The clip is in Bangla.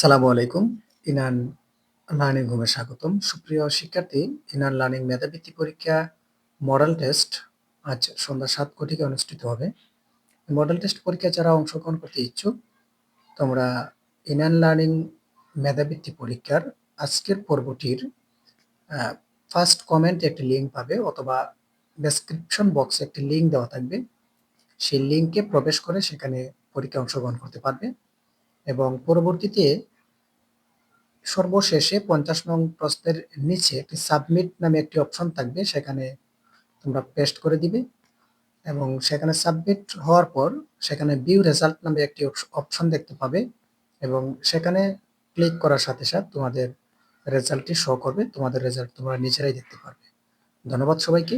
আসসালামু আলাইকুম। ইনান লার্নিং হোমে স্বাগতম। সুপ্রিয় শিক্ষার্থী, ইনান লার্নিং মেধাবৃত্তি পরীক্ষা মডেল টেস্ট আজ সন্ধ্যা সাত কোটিকে অনুষ্ঠিত হবে। মডেল টেস্ট পরীক্ষা যারা অংশগ্রহণ করতে ইচ্ছুক, তোমরা ইনান লার্নিং মেধাবৃত্তি পরীক্ষার আজকের পর্বটির ফার্স্ট কমেন্ট একটি লিঙ্ক পাবে অথবা ডেসক্রিপশন বক্সে একটি লিঙ্ক দেওয়া থাকবে। সেই লিঙ্কে প্রবেশ করে সেখানে পরীক্ষা অংশগ্রহণ করতে পারবে। এবং পরবর্তীতে সর্বশেষে পঞ্চাশ নং প্রশ্নের নিচে একটি সাবমিট নামে একটি অপশন থাকবে, সেখানে তোমরা পেস্ট করে দিবে এবং সেখানে সাবমিট হওয়ার পর সেখানে ভিউ রেজাল্ট নামে একটি অপশন দেখতে পাবে এবং সেখানে ক্লিক করার সাথে সাথে তোমাদের রেজাল্টটি শো করবে, তোমাদের রেজাল্ট তোমরা নিজেরাই দেখতে পারবে। ধন্যবাদ সবাইকে।